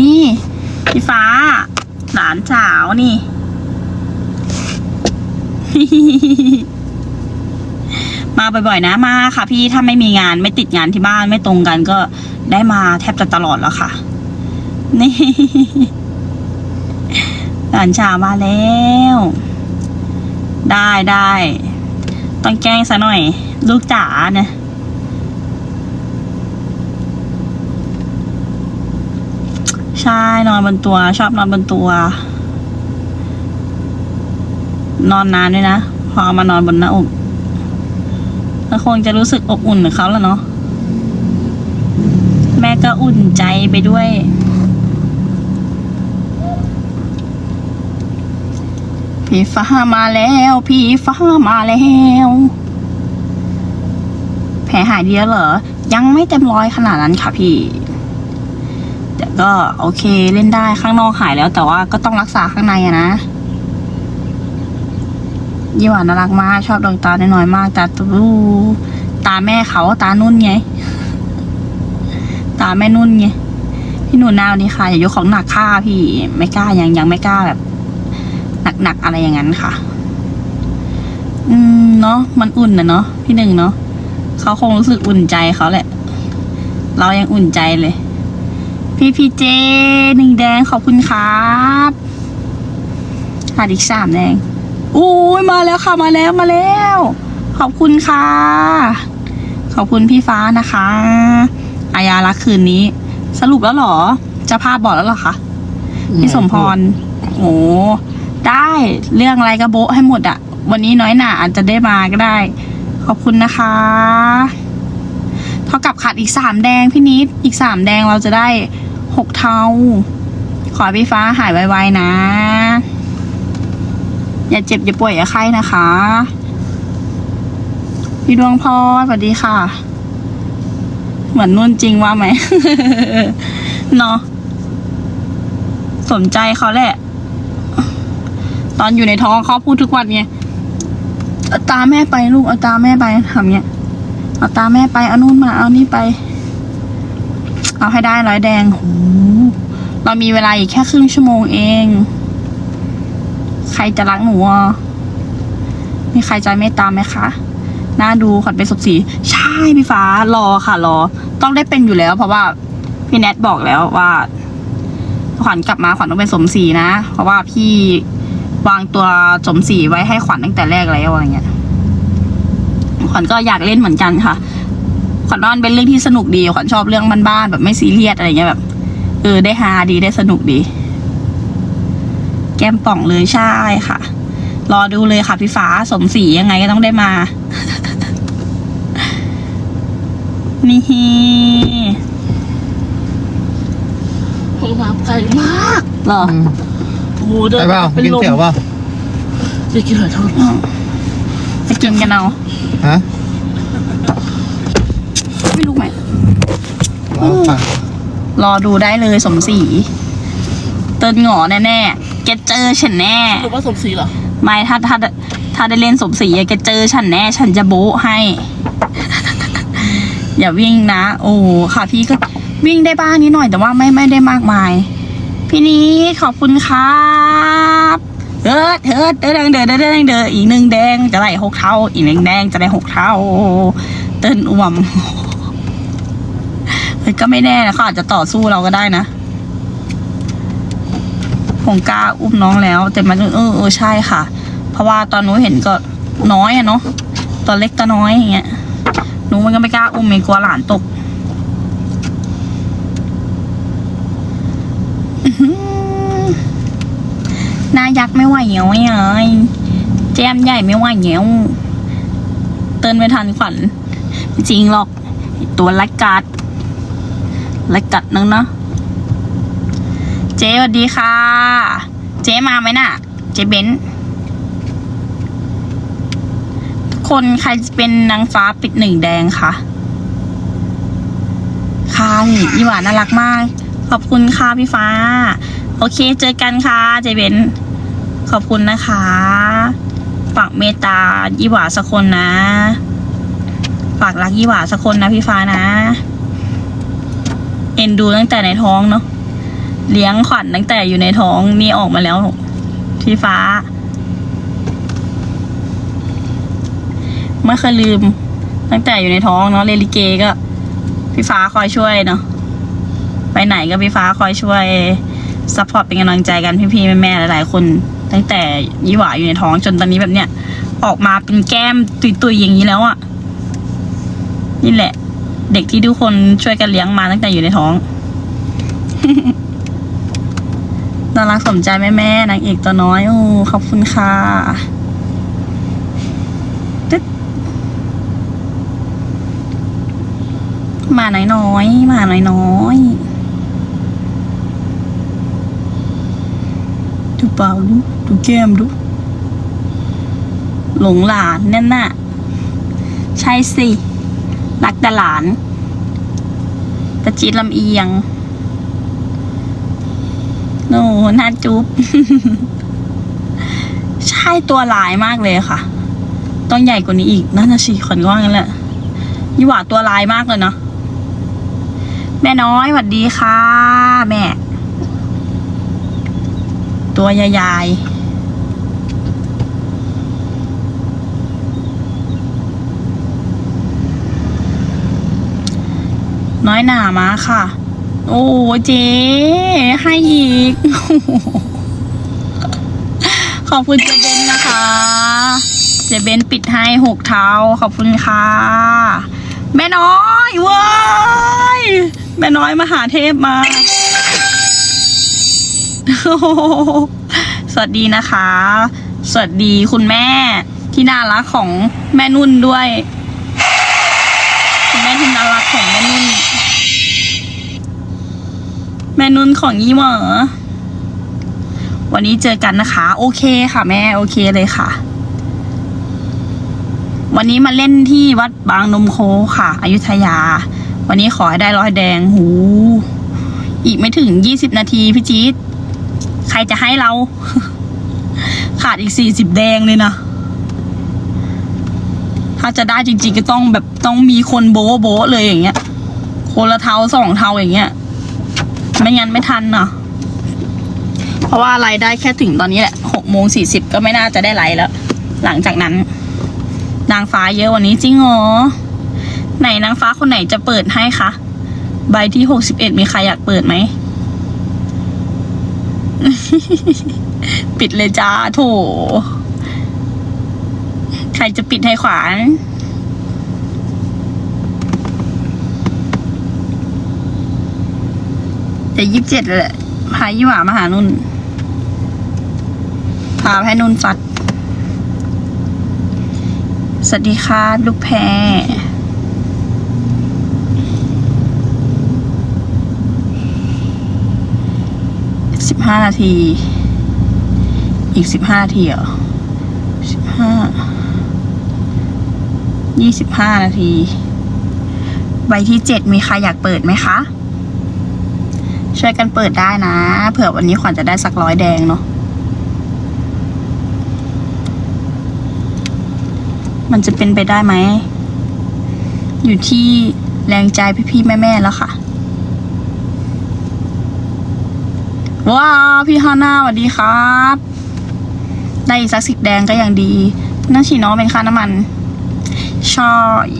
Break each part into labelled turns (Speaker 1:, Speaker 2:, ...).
Speaker 1: นี่พี่ฟ้า หลานสาวนี่ มาบ่อยๆนะมาค่ะ พี่ถ้าไม่มีงานไม่ติดงานที่บ้านไม่ตรงกันก็ได้มาแทบจะตลอดแล้วค่ะ นี่หลานชาวมาแล้ว ได้ได้ต้องแกล้งซะหน่อย ลูกจ๋าเนี่ย ใช่นอนบนตัว ชอบนอนบนตัว นอนนานด้วยนะ พอมานอนบนหน้าอกก็คงจะรู้สึกอบอุ่นกับเขาแล้วเนาะแม่ก็อุ่นใจไปด้วย พี่ฟ้ามาแล้ว พี่ฟ้ามาแล้ว แผลหายดีแล้วเหรอ ยังไม่เต็มร้อยขนาดนั้นค่ะพี่ แต่ก็โอเคเล่นได้ข้างนอกหายแล้วแต่ว่าก็ต้องรักษาข้างในอะนะยี่หวานน่ารักมากชอบดวงตาน้อยๆมากตาตูตาแม่เขาตานุ่นไง ตาแม่นุ่นไงพี่หนูนาวนี่ค่ะอย่ายกของหนักค่าพี่ไม่กล้ายังยังไม่กล้าแบบ หนักๆอะไรอย่างนั้นค่ะ อืมเนาะมันอุ่นนะเนาะพี่หนึ่งเนาะเขาคงรู้สึกอุ่นใจเขาแหละ เรายังอุ่นใจเลย พี่พีเจหนึ่งแดงขอบคุณครับขาดอีกสามแดงอุ้ยมาแล้วค่ะมาแล้วมาแล้ว ขอบคุณค่ะ ขอบคุณพี่ฟ้านะคะอายารักคืนนี้ สรุปแล้วเหรอ จะพาพบอกแล้วเหรอคะพี่สมพรโอ้ได้เรื่องอะไรก็โบะให้หมดอะวันนี้น้อยหนาอาจจะได้มาก็ได้ ขอบคุณนะคะ เท่ากับขาดอีกสามแดงพี่นิดอีกสามแดงเราจะได้ หกเทาขอให้พี่ฟ้าหายไวๆนะ อย่าเจ็บอย่าป่วยอย่าไข้นะคะ พี่ดวงพรสวัสดีค่ะ เหมือนนุ่นจริงว่าไหมเนาะสนใจเขาแหละ ตอนอยู่ในท้องเขาพูดทุกวันไงเอาตาแม่ไปลูกเอาตาแม่ไปทำเงี้ยเอาตาแม่ไปเอานู่นมาเอานี่ไป เอาให้ได้ร้อยแดงโหเรามีเวลาอีกแค่ครึ่งชั่วโมงเอง ใครจะรักหนูอะมีใครใจไม่ตามไหมคะน่าดูขวัญเป็นศพสี ใช่พี่ฟ้ารอค่ะ รอ ต้องได้เป็นอยู่แล้ว เพราะว่าพี่แนทบอกแล้วว่า ขวัญกลับมาขวัญต้องเป็นสมศรีนะ เพราะว่าพี่วางตัวสมศรีไว้ให้ขวัญตั้งแต่แรกแล้วอะไรเงี้ย ขวัญก็อยากเล่นเหมือนกันค่ะ ขวัญว่ามันเป็นเรื่องที่สนุกดีขวัญชอบเรื่องบ้านๆแบบไม่ซีเรียสอะไรเงี้ยแบบเออได้ฮาดีได้สนุกดี แก้มป่องเลยใช่ค่ะ รอดูเลยค่ะพี่ฟ้าสมศรียังไงก็ต้องได้มา นี่
Speaker 2: ห้องน้ำไกลมาก
Speaker 1: เหรอ
Speaker 2: โอ้โหเดิน
Speaker 3: ไปเปล่า
Speaker 2: เป็น
Speaker 3: กิน
Speaker 2: ลม
Speaker 3: เสี่ยวเปล่า
Speaker 2: จะกินหอยทอด
Speaker 1: จะกินกันเอา
Speaker 3: ฮะ
Speaker 1: ไม่รู้ไหม
Speaker 3: เอาฝาก
Speaker 1: รอดูได้เลยสมศรีเตินหงอแน่ๆแกเจอฉันแน่
Speaker 2: หรือว่าสมศรีเหรอ
Speaker 1: ไม่ถ้าถ้าถ้าได้เล่นสมศรีอะแกเจอฉันแน่ ฉันจะโบะให้ อย่าวิ่งนะ โอ้ค่ะ พี่ก็วิ่งได้บ้างนิดหน่อยแต่ว่าไม่ไม่ได้มากมาย พี่นี้ขอบคุณครับเดิดเดิดเดินเดินเดินเดินเดินอีกหนึ่งแดงจะได้หกเท่า อีกหนึ่งแดงจะได้หกเท่า เต้นอ่วม เฮ้ยก็ไม่แน่นะเขาอาจจะต่อสู้เราก็ได้นะผมกล้าอุ้มน้องแล้ว แต่มันเออเออใช่ค่ะ เพราะว่าตอนหนูเห็นก็น้อยอะเนาะตอนเล็กตอนน้อยอย่างเงี้ยหนูมันก็ไม่กล้าอุ้มไม่กลัวหลานตกหน้ายักษ์ไม่ไหวเหนียวไอ้แจมใหญ่ไม่ไหวเหนียวเตือนไม่ทันขวัญจริงหรอกตัวลักกัด ลักกัดนึงเนาะเจ๊สวัสดีค่ะ เจ๊มาไหมน่ะ เจ๊เบนทุกคนใครจะเป็นนางฟ้าปิดหนึ่งแดงคะค่ะนี่ยี่หวานน่ารักมาก ขอบคุณค่ะพี่ฟ้า โอเคเจอกันค่ะ เจ๊เบนขอบคุณนะคะฝากเมตตายี่หวาสักคนนะฝากรักยี่หวาสักคนนะพี่ฟ้านะ เอ็นดูตั้งแต่ในท้องเนาะเลี้ยงขวัญตั้งแต่อยู่ในท้องนี่ออกมาแล้วที่ฟ้า ไม่เคยลืม ตั้งแต่อยู่ในท้องเนาะเรลิเกก็พี่ฟ้าคอยช่วยเนาะไปไหนก็พี่ฟ้าคอยช่วยซัพพอร์ตเป็นกำลังใจกันพี่ๆแม่ๆหลายๆคน ตั้งแต่ยี่หวาอยู่ในท้องจนตอนนี้แบบเนี้ยออกมาเป็นแก้มตุยๆอย่างนี้แล้วอะ่ะนี่แหละ เด็กที่ทุกคนช่วยกันเลี้ยงมาตั้งแต่อยู่ในท้อง น่ารักสมใจแม่แม่นางเอกตัวน้อย โอ้ ขอบคุณค่ะตึ๊ดหมาน้อยน้อยมาน้อยน้อยดูเปล่าดูดูแก้มดู หลงหลานแน่นน่ะ ใช่สิ รักแต่หลานตะจีดลำเอียงโน่น่าจุ๊บใช่ตัวลายมากเลยค่ะ ต้องใหญ่กว่านี้อีกน่าจะสี่ขนว่างั้นแหละยี่หว่าตัวลายมากเลยเนาะแม่น้อยสวัสดีค่ะ แม่ ตัวยายๆ น้อยหนามาค่ะ โอ้เจ๊ให้อีก ขอบคุณเจเบนนะคะ เจเบนปิดให้หกเท้าขอบคุณค่ะ แม่น้อยเว้ายแม่น้อยมหาเทพมา สวัสดีนะคะ สวัสดีคุณแม่ที่น่ารักของแม่นุ่นด้วย คุณแม่ที่น่ารักของแม่นุ่น แม่นุ่นของยี่หมอวันนี้เจอกันนะคะ โอเคค่ะ แม่โอเคเลยค่ะ วันนี้มาเล่นที่วัดบางนมโคค่ะ อยุธยา วันนี้ขอให้ได้ร้อยแดงหู อีกไม่ถึงยี่สิบนาทีพี่จี๊ดใครจะให้เรา ขาดอีกสี่สิบแดงเลยนะถ้าจะได้จริง ๆ ก็ต้องแบบต้องมีคนโบ๊ะโบ๊ะเลยอย่างเงี้ยคนละเท้าสองเท้าอย่างเงี้ย ไม่งั้นไม่ทันเนาะเพราะว่าไลฟ์ได้แค่ถึงตอนนี้แหละหกโมงสี่สิบก็ไม่น่าจะได้ไลฟ์แล้ว หลังจากนั้น นางฟ้าเยอะวันนี้จริงเหรอไหนนางฟ้าคนไหนจะเปิดให้คะใบที่หกสิบเอ็ดมีใครอยากเปิดไหม ปิดเลยจ้าโถ ใครจะปิดให้ขวาน จะยี่สิบเจ็ดเลยแหละพายี่หว่ามาหานุ่น พาให้นุ่นฟัด สวัสดีค่ะลูกแพรสิบห้านาที อีกสิบห้านาทีเหรอสิบห้า ยี่สิบห้านาที ใบที่เจ็ดมีใครอยากเปิดไหมคะ ช่วยกันเปิดได้นะ เผื่อวันนี้ขวัญจะได้สักร้อยแดงเนาะมันจะเป็นไปได้ไหม อยู่ที่แรงใจพี่ๆแม่ๆแล้วค่ะ ว้าว พี่ฮาน่าสวัสดีครับ ได้อีกสักสิบแดงก็ยังดีนั่นฉีน้องเป็นค่าน้ำมัน ชอย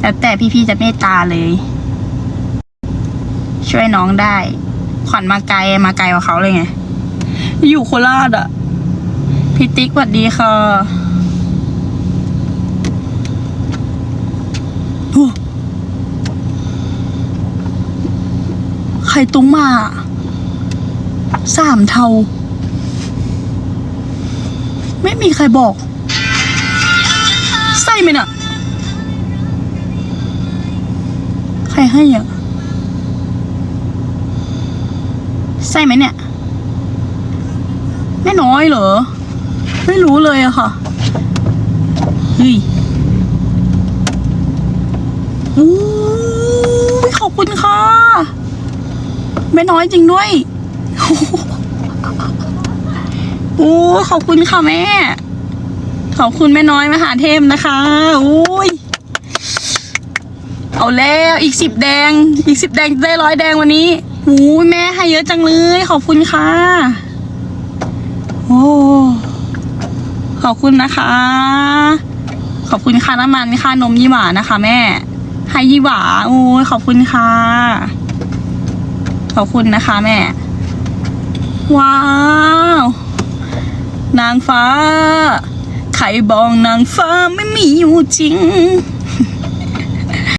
Speaker 1: แล้วแต่พี่ๆจะเมตตาเลย ช่วยน้องได้ ขวัญมาไกลมาไกลกว่าเขาเลยไง อยู่โคราชอะ พี่ติ๊กสวัสดีค่ะโอ้ใครตุ้งมาสามเทา ไม่มีใครบอก ใส่ไหมน่ะ ใครให้อะ ใช่ไหมเนี่ย ไม่น้อยเหรอ ไม่รู้เลยอะค่ะเฮ้ยอู้ยขอบคุณค่ะ ไม่น้อยจริงด้วยโอ้ขอบคุณค่ะแม่ ขอบคุณแม่น้อยมหาเทพนะคะอุ้ยเอาแล้วอีกสิบแดง อีกสิบแดงได้ร้อยแดงวันนี้ หูยแม่ให้เยอะจังเลย ขอบคุณค่ะ โอ้ขอบคุณนะคะ ขอบคุณค่าน้ำมันค่านมยี่หวานะคะ แม่ ให้ยี่หวาโอ้ยขอบคุณค่ะ ขอบคุณนะคะ แม่ ว้าว นางฟ้าใครบอกนางฟ้าไม่มีอยู่จริง